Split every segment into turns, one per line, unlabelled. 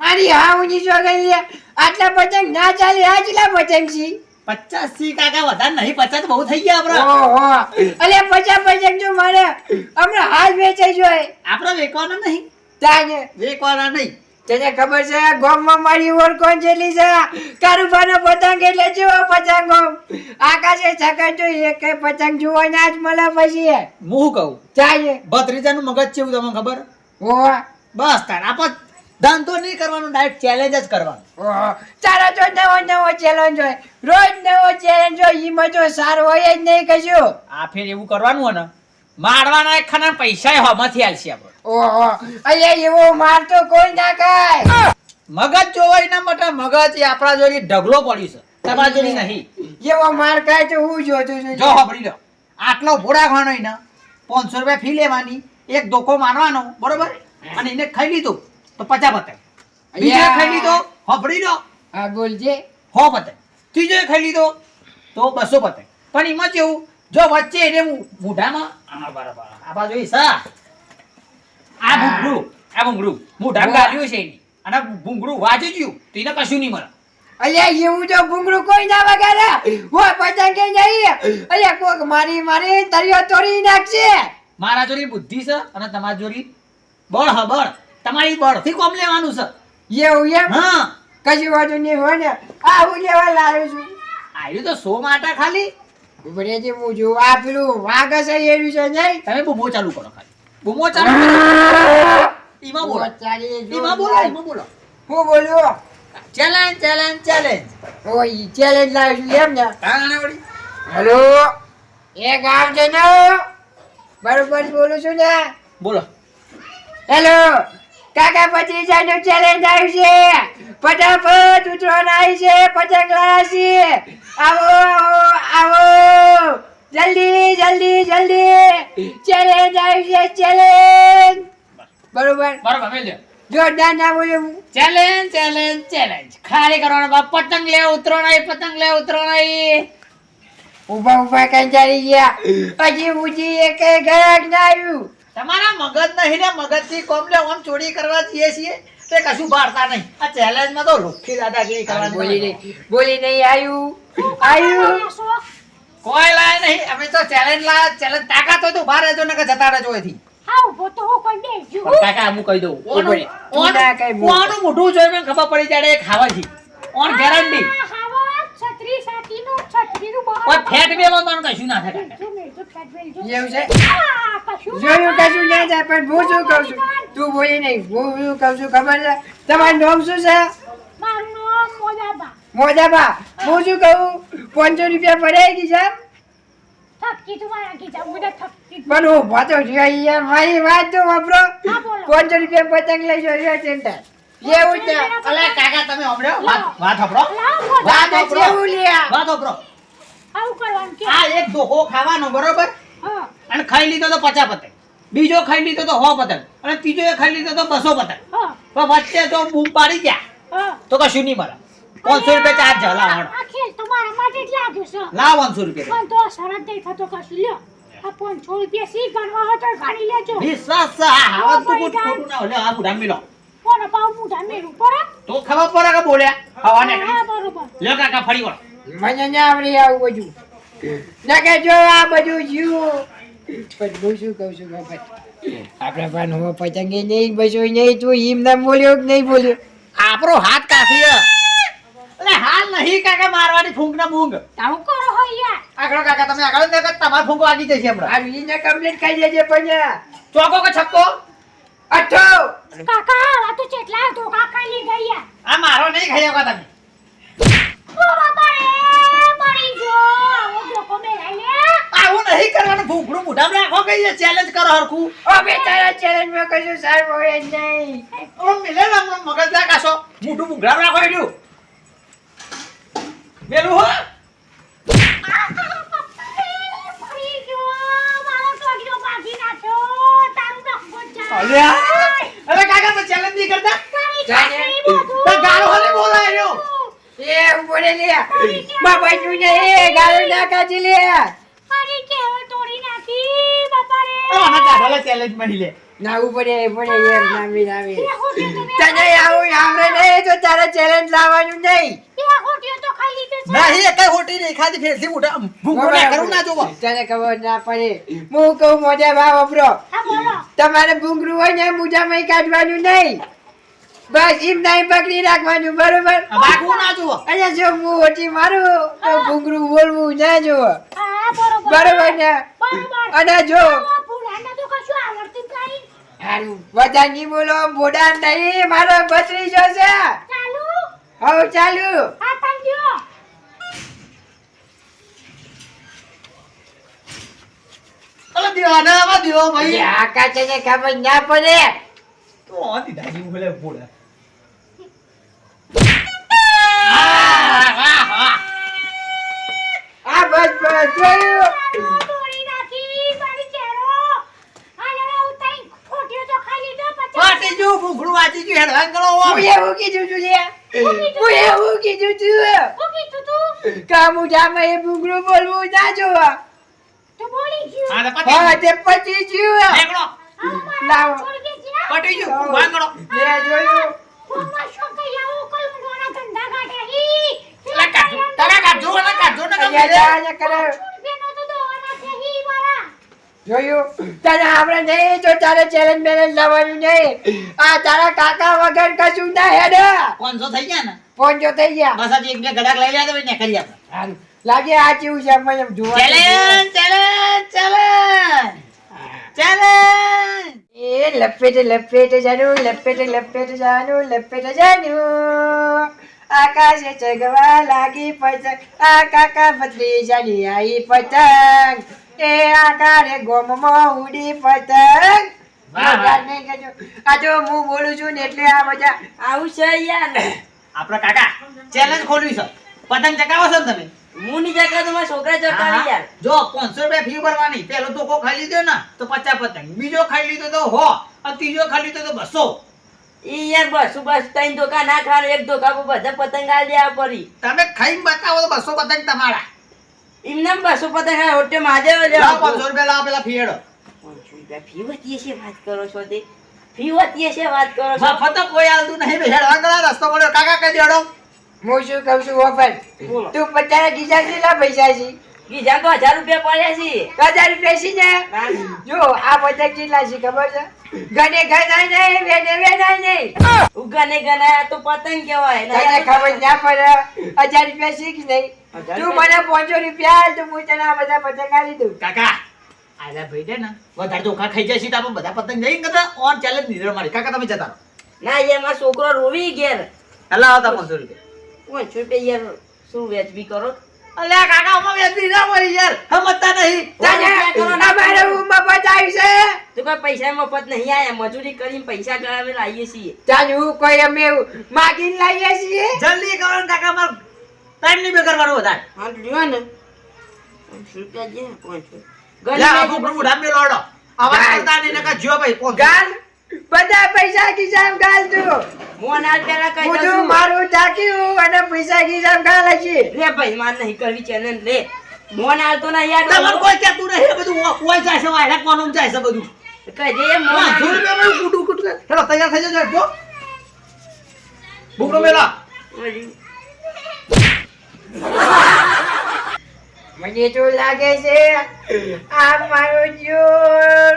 મારી હા ઊંચી ગઈ આટલા પતંગ ના ચાલે આટલા પતંગ છી?
પચાસથી કાકા વધારે નહીં પચાસ તો બહુ થઈ ગયા આપણા.
ઓહો. અલે પચાસ પતંગ જો મારે હમણાં હાલ વેચાઈ જોઈએ
આપડે વેકવાના નહીં.
તાને
વેકવાના નહીં.
તને ખબર છે ગામમાં મારી ઓળખોણ જેટલી છે? કારુબાનો પતંગ એટલે જેવો પતંગો આકાશે છકડ જો એક પતંગ જોવા ના જ મળે પછી
હું કહું?
ચાલે.
ભત્રીજાનું મગજ છે એવું તમને ખબર?
ઓ
બસ તાર આપ ધંધો નહીં કરવાનો ડાયરેક્ટ ચેલેન્જ જ કરવાનો.
ચાલો તો નવો નવો ચેલેન્જ હોય. રોજ નવો ચેલેન્જ હોય એમાં જો સારું હોય જ નહીં કશું.
આ ફેર એવું કરવાનું હોય ને મારવાના એક ખાના પૈસા હમાંથી આલશે આપણે.
ઓહો અલે એવો માર તો કોઈ ના કાય
મગજ જોવાય ના મોટા મગજ એ આપણા જોડે ઢગલો પડ્યો છે. તમારા જોડે નહીં.
એવો માર કાય તો હું જોતું છું.
જો સાંભળી લો. આટલો ભોળા ખાનો ને પાંચસો રૂપિયા ફી લેવાની એક ધોકો મારવાનો બરોબર? અને એને ખાઈ લીધું તો પચાસ પતે બીજા. ખાઈ લીધો સાંભળી લો.
હા બોલજે.
હો પતે ત્રીજો ખાઈ લીધો તો બસો પતે પણ એમાં કેવું જો વચ્ચે એને મોઢામાં આ બરાબર. આ બાજુ ઈ સા આ ભૂંગળું આ ભૂંગળું. મોઢામાં. ગાળ્યું છે એની. અને ભૂંગળું વાજી ગયું. તો એને કશું નહીં મળે.
અલ્યા એવું જો ભૂંગળું કોઈ ના વગાડે. હોય પતંગ નહીં અલ્યા કોક મારી મારી તરિયો તોડી નાખશે.
મારા જોડી બુદ્ધિ છે અને તમારી જોડી બળ હ બળ. તમારી બળથી કોમ લેવાનું છે.
એવું એમ?
હા.
કશું વાંધો નહીં હોય ને. આ હું લેવા લાવ્યો છું.
આવ્યું તો સો માટે ખાલી.
ઉભરે જે હું જોઉં આ પેલું વાઘ હશે એનું છે નહીં.
તમે બૂમો ચાલુ કરો ખાલી. બૂમો ચાલુ કરો. ઈમાં બોલો. ઈમાં બોલો ઈમાં બોલો.
હું બોલ્યો
ચેલેન્જ ચેલેન્જ ચેલેન્જ
ઓય ચેલેન્જ લાવ્યું છું એમ ને
તાણે વળી.
હેલો? એ ગામ છે ને બરોબર બોલું છું ને.
બોલો.
હેલો? કાકા પચીસનું ચેલેન્જ આવ્યું છે. ફટાફટ ઉતરવાના આવી છે પતંગ લાયા આવો આવો આવો. જલ્દી જલ્દી જલ્દી. ચેલેન્જ આવી છે ચેલેન્જ બરોબર?
બરોબર
જોરદાર ના બોલ્યું
ચેલેન્જ ચેલેન્જ ચેલેન્જ ખાલી કરવાનો બાપ પતંગ લે ઉતરો નહીં પતંગ લે ઉતરો નહીં.
ઊભા ઊભા કંટાળી ગયા. હજી ઉજી એક ગયા ના આવ્યું.
તમારા મગજ નહીં ને મગજથી કોમ લે ઓમ ચોરી કરવા જઈએ છીએ? તે કશું બાળતા નહીં. આ ચેલેન્જમાં તો લોખી દાદાગીરી કરવાની
બોલી નહીં બોલી નહીં આવ્યું આવ્યું
કોઈ લાય નહીં. અમે તો ચેલેન્જ લા ચેલેન્જ તાકાત હોય તો બહાર રહેજો નકર જતા રહેજો કાકા હું કહી દઉં ઓનું
ના.
ઓનું મોઢું મને ખબર પડી જાય ખાવા ખાવાથી ઓન ગેરંટી કોઈ ફેટ બેલો તો કશું ના થાય કાકા.
એવું છે? જોયું કશું ના થાય પણ હું શું કહું છું? તું બોલી નહીં હું શું કહું છું ખબર છે? તમારું નામ શું છે? મોજાબા હું. શું કહું? પાંચસો રૂપિયા પડાઈ ગઈ છે પણ હું ભાતો યાર મારી વાત તો વાપરો.
હા,
પાંચસો રૂપિયા પતંગ લઈ જજો સેન્ટર. એવું છે.
અલે કાકા તમે હમણાં વાત વાત વાત વાત
આવું કરવાનું કે?
આ એક ધોકો ખાવાનો બરોબર?
હા.
અને ખાઈ લીધો તો પચાસ પતંગ. બીજો ખાઈ લીધો તો સો પતંગ. અને ત્રીજો એ ખાઈ લીધો તો બસો પતંગ.
હા.
પણ વચ્ચે તો બૂમ પાડી ગયા
હા.
તો કશું નહીં મળે. પાંચસો રૂપિયા ચાર્જ છે લાવ
આ ખેલ તમારા માટે જ લાગ્યો છે.
લાવ પાંચસો રૂપિયા.
પણ તો શરત નહીં થતો કશું. લ્યો આ પાંચસો રૂપિયા સી ગણવા હતો ગણી લેજો.
વિશ્વાસ છે હાવત તો કોઈ ખોટું ના હોય. આ બુઢા મિલો.
કોણ પાવ બુઢા મેરું પર
તો ખબર પડે કે બોલ્યા. હવાને
હા બરોબર.
લ્યો કાકા ફરી વળ.
મને ના આવડે આવું બધું. નકે જો આ બધું જીવું પણ હું શું કહું છું ખબર? આપણે પણ હું પતંગે નહીં બસો નહીં તું હિમ ના બોલ્યો કે નહીં બોલ્યો?
આપણો હાથ કાફી એટલે હાલ નહીં કાકા મારવાની ફૂંક ના બૂંગ
તાવું કરો હો યાર.
આગળ કાકા તમે આગળ ન કર તમારે ફૂંકો આગી જશે હમણાં.
આ વીને કમ્પ્લીટ કરી દેજે પણ
ચોકો કે છક્કો
અઠો.
કાકા આ તો ચેટલા ધોકા ખાઈ ગઈ યાર.
આ મારો નહીં ખાઈ કા તમે.
આવો
નહીં કરવાનું. ભૂંગળું મોઢામાં રાખો કઈ ચેલેન્જ કરો હરખું.
ઓ બે ચેલેન્જમાં કશું સારું હોય જ નહીં.
ઓ મિલે મગજ મોઢું રાખો એડ્યું હો. અરે કાકા તો ચેલેન્જ નહીં કરતા? ગાળો હલે બોલાય. રહ્યો
એ ઊભો રે લે. બાબા તું ને એ ગાળો ના કાઢી લે.
તોડી નાખી
ભલે challenge મળી લે.
નાવું પડે એ પડે યાર નામી નામી. તને આવું આવડે નહીં તો તારે ચેલેન્જ લાવવાનું નહીં.
નહીં, ખોટી નહીં. ખાલી ફેરથી મોઢા આમ ના કરું ના જોવો.
તને ખબર ના પડે. હું કહું ભાવ વપરો તમારે ભૂંગરું હોય ને મોઢામાં કાઢવાનું નહીં. બસ એમ નહીં પકડી રાખવાનું બરોબર?
આ વાગવું ના જોવો.
અને જો હું ઓછી મારું તો ભૂંગળું બોલવું ના જુઓ.
બરોબર.
ને? અને જો બધા નહીં બોલો બોડા નહીં મારો ભત્રીજો છે
ચાલુ?
હવે
દેવાના, દેવો ભાઈ.
આકાશ ને ખબર ના પડે.
તો આ દીધા જેવું ભલે ભોળા.
આ બસ બસ જોયું
લીધો પછી
વાટી ગયું, હેડવાન કરો
હું. એવું કીધું છું લે હું એવું કીધું છું.
હું કીધું
એ ભૂંગળું બોલવું ના જોવા.
તું બોલી ગયું.
હા, તો પતી ગયું. નેકળો.
હા
લાવો.
પટી ગયું,
જોયું
ફોનમાં શું કઈ આવું કલુંડોના ધંધા કાઢે હી
અલા કાઢો, તારા કાઢો, ને
અહીંયા ને કરે
છે હી મારા
જોયું? તને આપણે નહીં તો તારે ચેલેન્જ બેલેન્જ લાવવાનું નહીં. આ તારા કાકા વગર કશું ના હેડ.
પાંચસો થઈ ગયા ને?
પહોંચો થઈ ગયા.
બસ હજી એક બે ગડાક લઈ તો પછી નીકળી આપણે.
લાગે આ કેવું છે મને જોવા
ચેલેન્જ ચેલેન્જ ચેલેન્જ ચેલેન્જ
એ લપેટે લપેટે જાનું લપેટે લપેટે જાનું લપેટે જાનું. આકાશે ચગવા લાગી પતંગ આ કાકા ભત્રી જાની આઈ પતંગ. એ આકારે ગોમમાં ઉડી પતંગ. આ જો હું બોલું છું ને એટલે આ મજા આવશે છે યાર
આપણા કાકા ચેલેન્જ ખોલ્યું છે. પતંગ ચકાવો છો ને તમે?
હું નહીં જગ્યા તમારા છોકરા
ચગાવી યાર. જો પાંચસો રૂપિયા ફી ભરવાની. પેલો તો કો ખાઈ લીધો ને તો પચાસ પતંગ. બીજો ખાઈ લીધો તો હો અને ત્રીજો ખાઈ લીધો તો બસો.
ઈ યાર બસ બસ ત્રણ ધોકા ના ખાવાનું એક ધોકા પર બધા પતંગ આલ દેવા પડી.
તમે ખાઈને બતાવો તો બસો પતંગ તમારા.
એમને બસો પતંગ આ હોટે માજે
લાવો પાંચસો રૂપિયા લાવો પેલા ફી હેડો
ફી વતીએ છે વાત કરો છો તે? ફી વતીએ છે વાત કરો છો?
મફત કોઈ આલતું નહીં બે ગળા રસ્તો મળ્યો કાકા કહી દેડો
હું શું કહું છું ઓફર તું પચાસ ગીજા કેટલા પૈસા છે?
બીજા તો હજાર રૂપિયા પડ્યા છે.
હજાર રૂપિયા છે ને? જો આ બધા કેટલા છે ખબર છે? ગને ગણાય નહીં વેને વેનાય નહીં.
ઉગાને ગનાયા તો પતંગ કહેવાય.
તને ખબર ના પડે હજાર રૂપિયા શીખ નહીં? તું મને પાંચસો રૂપિયા તો હું તને આ બધા પતંગ આલી દઉં.
કાકા આલા ભાઈ દે ને. વધારે ધોકા ખાઈ જશે તો આપણે બધા પતંગ નહીં કરતા? ઓન ચેલેન્જ નીર મારી કાકા તમે જતા
ના એ મારો છોકરો રોવી ઘેર.
હલા આવતા પાંચસો રૂપિયા.
પાંચસો રૂપિયા યાર શું વેચબી કરો?
અલ્યા કાકા ઉમા વ્યાજબી ના મળી યાર. હમતા નહીં.
ના
અમારે ઉમા મફત છે.
તો કોઈ પૈસા મફત નહીં આયા મજૂરી કરીને પૈસા ગળાવે લાવીએ છીએ.
તાન હું કોઈ અમે માગીને લાવીએ છીએ?
જલ્દી કરો કાકા માર ટાઈમ નહીં બગાડવાનો વધારે.
હા લ્યો ને. પાંચ રૂપિયા જે પાંચ
લે આ ભૂખનું બુઢા મેલો લોડો આવાજ કરતા નહીં નકર જો ભાઈ.
ગાલ બધા પૈસા ખિસ્સામાં ગાલ તું
મોન હાલ પેલા કહી દઉં
મારું ટાંક્યું અને પૈસા ખિસ્સામાં ગાલ હશે.
લે ભાઈ માર નહીં કરવી ચેનલ લે. મોન હાલ ના યાર.
તમારે કોઈ કહેતું નહીં બધું ઓ- જાય છે વાયરા કોનું જાય છે બધું.
કહી દે મોન
રૂપિયા માં કુટું કુટું. હેલો તૈયાર થઈ જજો જો. ભૂખનો મેલો.
મને તો લાગે છે આ મારો જોર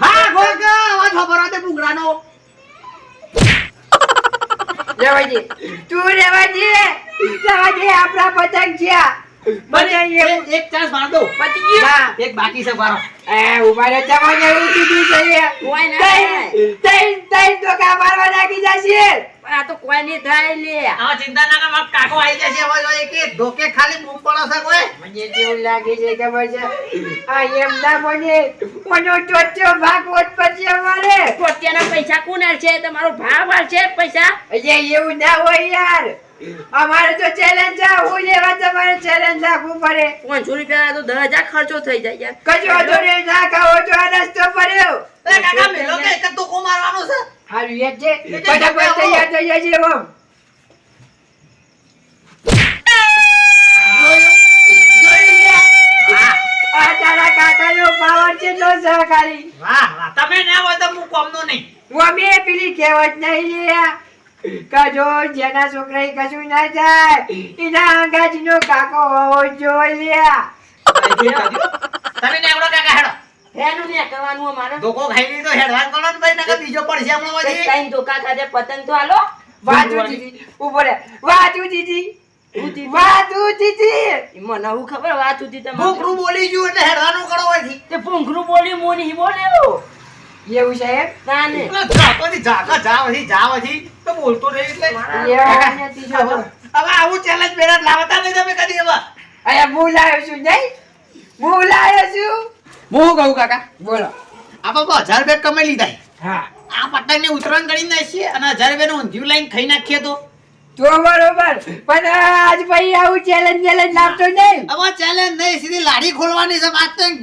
હા ગોગા અવાજ ખબર હતો ભૂંગળાનો
રેવા દે. તું રેવા દે. રેવા દે આપણા પતંગ છે પતંગ
એક ચાન્સ માર દો.
પતી ગયું.
એક બાકી છે
એ ઊભા કીધું છે
કોઈ ના થાય.
તઈ તઈ તઈ તો કા મારવા નાખી જશે?
પણ આ તો કોઈ નહીં થાય લે
આમાં ચિંતા ના કર કાકો આવી જશે હવે એક એક ધોકે ખાલી બૂમ પડો છે કોઈ.
મને જેવું લાગે છે ખબર છે? આ એમ ના બને. મનો ચોચ્ચો ભાગ વોટ પછી અમારે.
ચોચ્યાના પૈસા કોણ છે? તમારો ભાવ છે પૈસા?
અજય એવું ના હોય યાર. અમારે તો ચેલેન્જ છે હું લેવા તમારે ચેલેન્જ રાખવું પડે.
પાંચસો રૂપિયા તો દસ હજાર ખર્ચો થઈ જાય યાર.
કજો દોરે ના ખાવો જો આ રસ્તો પડ્યો.
એ કાકા મેલો કે એક જ ધોકો મારવાનો છે?
હારું યાદ છે. ફટાફટ તૈયાર થઈ જજે
લે? વાહ તમે ના હોય તો હું કોમનો નહીં.
હું અમે પેલી કહેવત નહીં લ્યા. કજો જેના છોકરા કશું ના થાય એના અંગાજીનો કાકો હોવો જોઈએ.
તમે નેવડો કાકા હેડો.
એનું ને કરવાનું અમારે.
ધોકો ખાઈ લીધો હેડવાન કરો ને ભાઈ નકર બીજો પડશે હમણાં વધી.
તાઈન ધોકા ખાધે? પતંગ તો હાલો.
વાતું દીદી ઊભો રે વાતું દીદી વાતું દીદી
ઈ મને હું ખબર વાત હતી તમે
ભૂખરું બોલી ગયું એટલે હેડવાનું કરો હોયથી.
તે ભૂંગરું બોલ્યું મો બોલ્યો
એવું છે
ના ને.
એટલે જાવથી જાવથી તો બોલતો નહીં એટલે. હવે આવું challenge પેલા લાવતા નહીં તમે કદી હવે.
અહીંયા હું લાવ્યો છું નહીં. હું લાવ્યો છું.
હું કહું કાકા?
બોલો.
આપણે તો હજાર રૂપિયા કમાઈ લીધા
હા.
આ પતંગને ઉતરાણ કરી નાખીએ અને હજાર રૂપિયાનું ઊંધિયું લાઈન ખાઈ નાખીએ તો.
તો બરોબર. પણ આજ ભાઈ આવું ચેલેન્જ ચેલેન્જ લાવતો નહીં.
હવે ચેલેન્જ નહીં સીધી લાડી ખોલવાની છે વાત તો એમ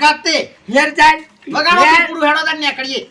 યાર ચાલ.
બગાડો પૂરું હેડો તાર નીકળીએ.